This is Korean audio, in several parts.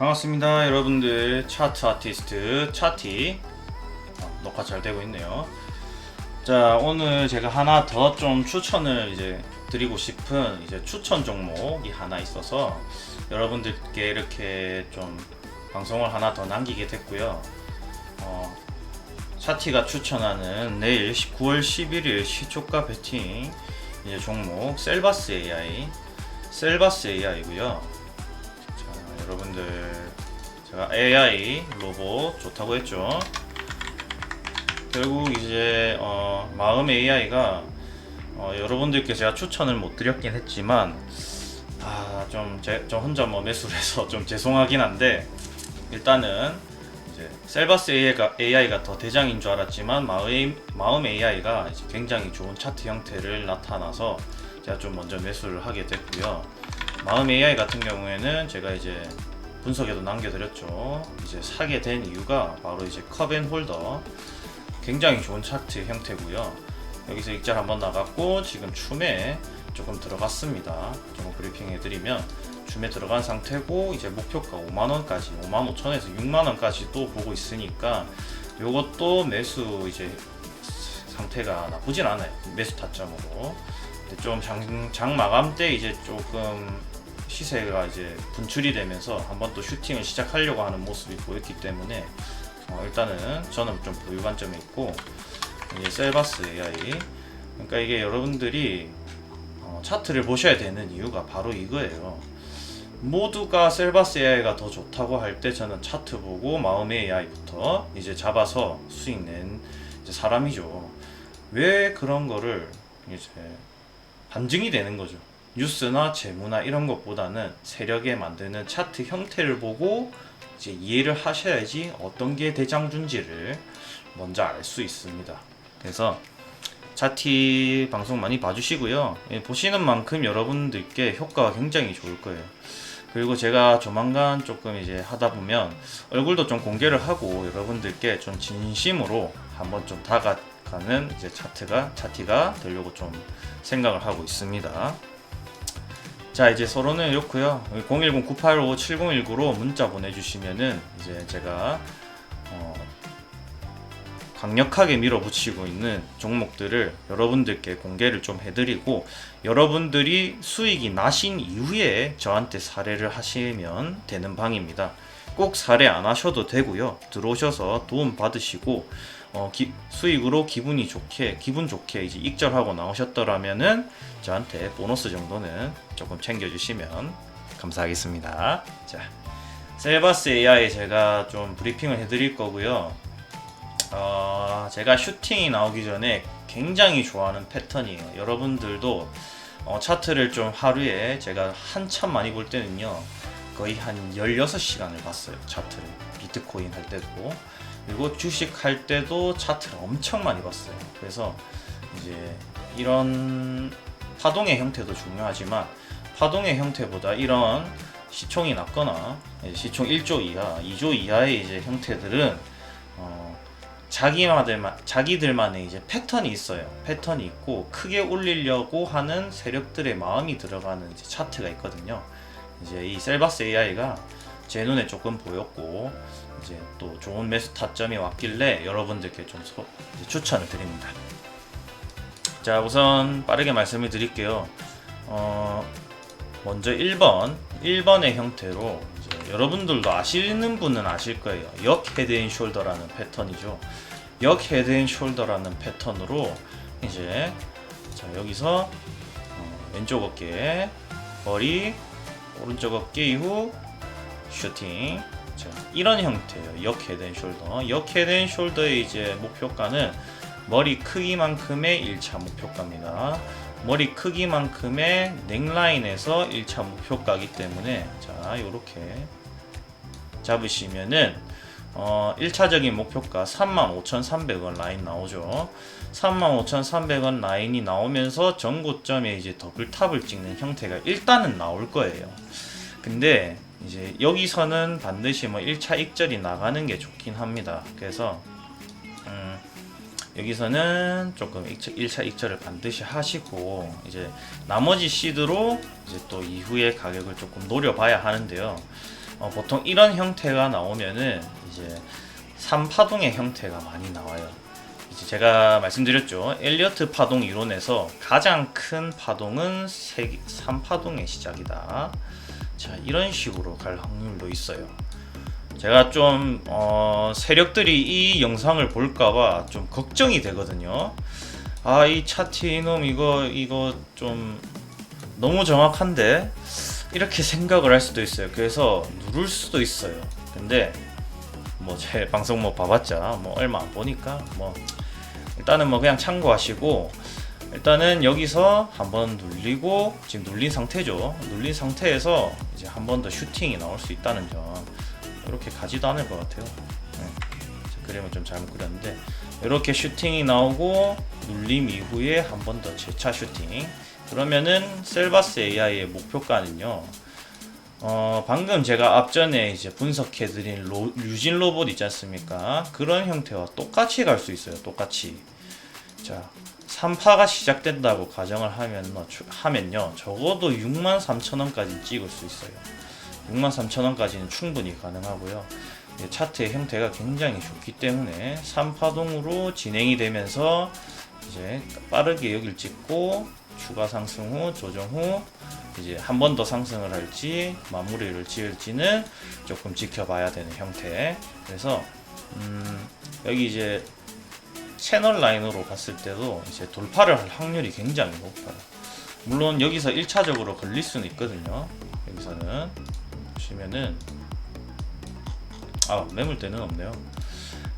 반갑습니다 여러분들. 차트 아티스트 차티. 어, 녹화 잘 되고 있네요. 자 오늘 제가 하나 더 좀 추천을 이제 드리고 싶은 이제 추천 종목이 하나 있어서 여러분들께 이렇게 좀 방송을 하나 더 남기게 됐고요. 어, 차티가 추천하는 내일 9월 11일 시초가 베팅 이제 종목 셀바스 AI 셀바스 AI고요. 자, 여러분들 제가 AI 로봇 좋다고 했죠. 결국 이제 어, 마음 AI가 어, 여러분들께 제가 추천을 못 드렸긴 했지만 아좀 저 혼자 뭐 매수를 해서 좀 죄송하긴 한데 일단은 이제 셀바스 AI가, AI가 더 대장인 줄 알았지만 마음, 마음 AI가 이제 굉장히 좋은 차트 형태를 나타나서 제가 좀 먼저 매수를 하게 됐고요. 마음 AI 같은 경우에는 제가 이제 분석에도 남겨드렸죠. 이제 사게 된 이유가 바로 이제 컵앤 홀더 굉장히 좋은 차트 형태고요. 여기서 익절 한번 나갔고 지금 춤에 조금 들어갔습니다. 조금 브리핑 해드리면 춤에 들어간 상태고 이제 목표가 5만 원까지 5만 5천에서 6만 원까지 또 보고 있으니까 요것도 매수 이제 상태가 나쁘진 않아요. 매수 타점으로. 좀 장, 장 마감 때 이제 조금 시세가 이제 분출이 되면서 한번 또 슈팅을 시작하려고 하는 모습이 보였기 때문에 어, 일단은 저는 좀 보유 관점이 있고 이제 셀바스 AI 그러니까 이게 여러분들이 어, 차트를 보셔야 되는 이유가 바로 이거예요. 모두가 셀바스 AI가 더 좋다고 할 때 저는 차트 보고 마음의 AI부터 이제 잡아서 수익 낸 사람이죠. 왜 그런 거를 이제 반증이 되는 거죠. 뉴스나 재무나 이런 것보다는 세력에 만드는 차트 형태를 보고 이제 이해를 하셔야지 어떤 게 대장준지를 먼저 알 수 있습니다. 그래서 차티 방송 많이 봐주시고요. 예, 보시는 만큼 여러분들께 효과가 굉장히 좋을 거예요. 그리고 제가 조만간 조금 이제 하다 보면 얼굴도 좀 공개를 하고 여러분들께 좀 진심으로 한번 좀 다가가는 이제 차트가 차티가 되려고 좀 생각을 하고 있습니다. 자 이제 서로는 이렇고요. 010-985-7019로 문자 보내주시면은 이제 제가 어, 강력하게 밀어붙이고 있는 종목들을 여러분들께 공개를 좀 해드리고 여러분들이 수익이 나신 이후에 저한테 사례를 하시면 되는 방입니다. 꼭 사례 안 하셔도 되고요. 들어오셔서 도움 받으시고 어, 기- 수익으로 기분이 좋게 기분 좋게 이제 익절하고 나오셨더라면은 저한테 보너스 정도는 조금 챙겨주시면 감사하겠습니다. 자, 셀바스 AI 제가 좀 브리핑을 해드릴 거고요. 어, 제가 슈팅이 나오기 전에 굉장히 좋아하는 패턴이에요. 여러분들도 어, 차트를 좀 하루에 제가 한참 많이 볼 때는요. 거의 한 16시간을 봤어요. 차트를. 비트코인 할 때도. 그리고 주식 할 때도 차트를 엄청 많이 봤어요. 그래서 이제 이런 파동의 형태도 중요하지만 파동의 형태보다 이런 시총이 낮거나 시총 1조 이하, 2조 이하의 이제 형태들은 어, 자기마들만 자기들만의 이제 패턴이 있어요. 패턴이 있고 크게 올리려고 하는 세력들의 마음이 들어가는 이제 차트가 있거든요. 이제 이 셀바스 AI가 제 눈에 조금 보였고 이제 또 좋은 매수 타점이 왔길래 여러분들께 좀 소- 추천을 드립니다. 자 우선 빠르게 말씀을 드릴게요. 어, 먼저 1번 1번의 형태로 여러분들도 아시는 분은 아실 거예요. 역 헤드앤숄더라는 패턴이죠. 역 헤드앤숄더라는 패턴으로 이제 자 여기서 어, 왼쪽 어깨 머리 오른쪽 어깨 이후 슈팅 자, 이런 형태예요. 역 헤드앤숄더. 역 헤드앤숄더의 이제 목표가는 머리 크기만큼의 1차 목표가입니다. 머리 크기만큼의 넥라인에서 1차 목표가이기 때문에 자, 요렇게 잡으시면은 어, 1차적인 목표가 35,300원 라인 나오죠. 35,300원 라인이 나오면서 전고점에 이제 더블탑을 찍는 형태가 일단은 나올 거예요. 근데 이제 여기서는 반드시 뭐 1차 익절이 나가는 게 좋긴 합니다. 그래서 음, 여기서는 조금 1차 익절을 반드시 하시고 이제 나머지 시드로 이제 또 이후에 가격을 조금 노려봐야 하는데요. 어, 보통 이런 형태가 나오면은 이제 3파동의 형태가 많이 나와요. 이제 제가 말씀드렸죠. 엘리어트 파동 이론에서 가장 큰 파동은 3파동의 시작이다. 자, 이런 식으로 갈 확률도 있어요. 제가 좀 어, 세력들이 이 영상을 볼까봐 좀 걱정이 되거든요. 아, 이 차트 이놈 이거 이거 좀 너무 정확한데 이렇게 생각을 할 수도 있어요. 그래서 누를 수도 있어요. 근데 뭐 제 방송 뭐 봐봤자 뭐 얼마 안 보니까 뭐 일단은 뭐 그냥 참고하시고 일단은 여기서 한번 눌리고 지금 눌린 상태죠. 눌린 상태에서 이제 한 번 더 슈팅이 나올 수 있다는 점 이렇게 가지도 않을 것 같아요. 네. 제 그림을 좀 잘못 그렸는데 이렇게 슈팅이 나오고 눌림 이후에 한 번 더 재차 슈팅 그러면은 셀바스 AI의 목표가는요. 어, 방금 제가 앞전에 이제 분석해드린 로, 유진 로봇 있지 않습니까? 그런 형태와 똑같이 갈 수 있어요. 똑같이. 자, 3파가 시작된다고 가정을 하면, 하면요. 적어도 63,000원까지 찍을 수 있어요. 63,000원까지는 충분히 가능하고요. 이 차트의 형태가 굉장히 좋기 때문에 3파동으로 진행이 되면서 이제 빠르게 여길 찍고 추가 상승 후 조정 후 이제 한 번 더 상승을 할지 마무리를 지을지는 조금 지켜봐야 되는 형태. 그래서 음, 여기 이제 채널 라인으로 봤을 때도 이제 돌파를 할 확률이 굉장히 높아요. 물론 여기서 1차적으로 걸릴 수는 있거든요. 여기서는 보시면은 아 매물대는 없네요.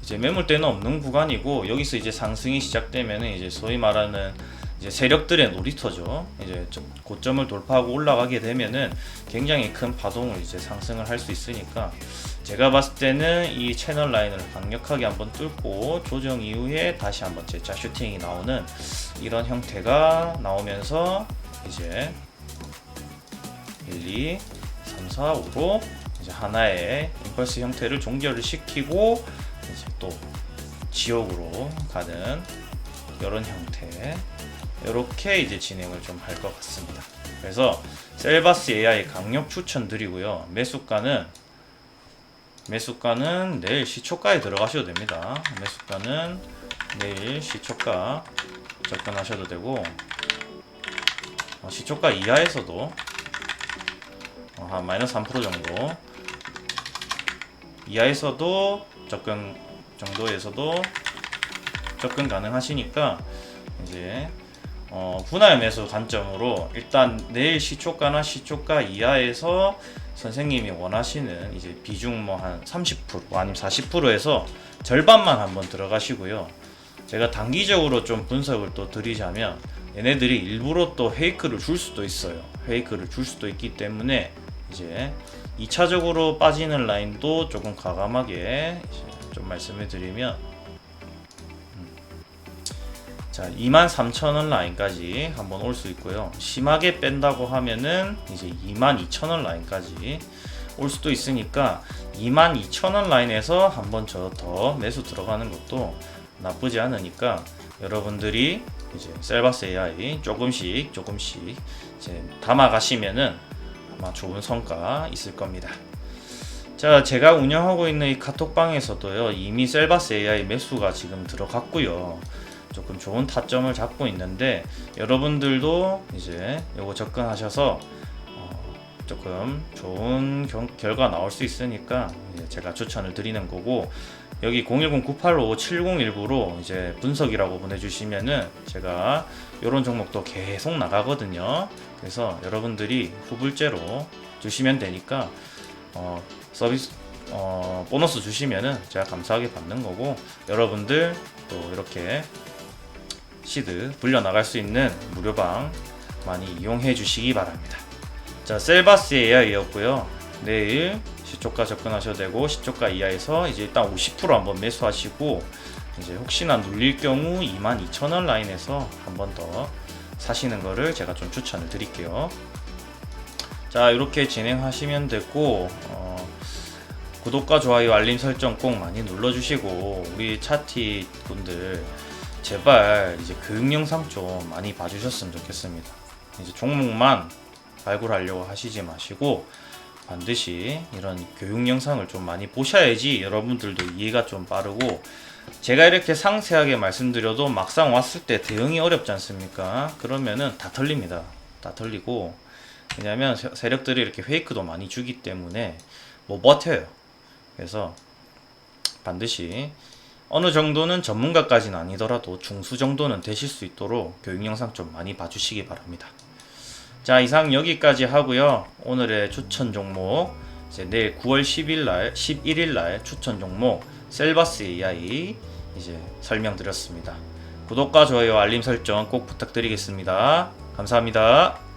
이제 매물대는 없는 구간이고 여기서 이제 상승이 시작되면은 이제 소위 말하는 이제 세력들의 놀이터죠. 이제 저- 고점을 돌파하고 올라가게 되면은 굉장히 큰 파동을 이제 상승을 할 수 있으니까 제가 봤을 때는 이 채널 라인을 강력하게 한번 뚫고 조정 이후에 다시 한번 재차 슈팅이 나오는 이런 형태가 나오면서 이제 1, 2, 3, 4, 5로 이제 하나의 임펄스 형태를 종결을 시키고 이제 또 지옥으로 가는 이런 형태 이렇게 이제 진행을 좀 할 것 같습니다. 그래서 셀바스 AI 강력 추천드리고요. 매수가는 매수가는 내일 시초가에 들어가셔도 됩니다. 매수가는 내일 시초가 접근하셔도 되고 어, 시초가 이하에서도 어, 한 마이너스 3% 정도 이하에서도 접근 정도에서도 접근 가능하시니까 이제 어, 분할 매수 관점으로 일단 내일 시초가나 시초가 이하에서 선생님이 원하시는 이제 비중 뭐 한 30% 아니면 40%에서 절반만 한번 들어가시고요. 제가 단기적으로 좀 분석을 또 드리자면 얘네들이 일부러 또 페이크를 줄 수도 있어요. 페이크를 줄 수도 있기 때문에 이제 2차적으로 빠지는 라인도 조금 과감하게 좀 말씀을 드리면 자, 23,000원 라인까지 한번 올 수 있고요. 심하게 뺀다고 하면은 이제 22,000원 라인까지 올 수도 있으니까 22,000원 라인에서 한번 저 더 매수 들어가는 것도 나쁘지 않으니까 여러분들이 이제 셀바스 AI 조금씩 조금씩 이제 담아 가시면은 아마 좋은 성과 있을 겁니다. 자, 제가 운영하고 있는 이 카톡방에서도요, 이미 셀바스 AI 매수가 지금 들어갔고요. 조금 좋은 타점을 잡고 있는데 여러분들도 이제 요거 접근하셔서 어, 조금 좋은 경- 결과 나올 수 있으니까 제가 추천을 드리는 거고 여기 010-985-7019로 이제 분석이라고 보내주시면은 제가 이런 종목도 계속 나가거든요. 그래서 여러분들이 후불제로 주시면 되니까 어, 서비스 어, 보너스 주시면은 제가 감사하게 받는 거고 여러분들 또 이렇게 시드 불려 나갈 수 있는 무료방 많이 이용해 주시기 바랍니다. 자, 셀바스 AI였고요. 내일 시초가 접근하셔도 되고 시초가 이하에서 이제 일단 50% 한번 매수하시고 이제 혹시나 눌릴 경우 22,000원 라인에서 한번 더 사시는 거를 제가 좀 추천을 드릴게요. 자, 이렇게 진행하시면 되고 어, 구독과 좋아요, 알림 설정 꼭 많이 눌러주시고 우리 차티 분들 제발 이제 교육 영상 좀 많이 봐주셨으면 좋겠습니다. 이제 종목만 발굴하려고 하시지 마시고 반드시 이런 교육 영상을 좀 많이 보셔야지 여러분들도 이해가 좀 빠르고 제가 이렇게 상세하게 말씀드려도 막상 왔을 때 대응이 어렵지 않습니까? 그러면은 다 털립니다. 다 털리고 왜냐면 세- 세력들이 이렇게 페이크도 많이 주기 때문에 못 버텨요. 그래서 반드시 어느 정도는 전문가까지는 아니더라도 중수 정도는 되실 수 있도록 교육 영상 좀 많이 봐주시기 바랍니다. 자 이상 여기까지 하고요. 오늘의 추천 종목 이제 내일 9월 10일 날 11일 날 추천 종목 셀바스 AI 이제 설명드렸습니다. 구독과 좋아요 알림 설정 꼭 부탁드리겠습니다. 감사합니다.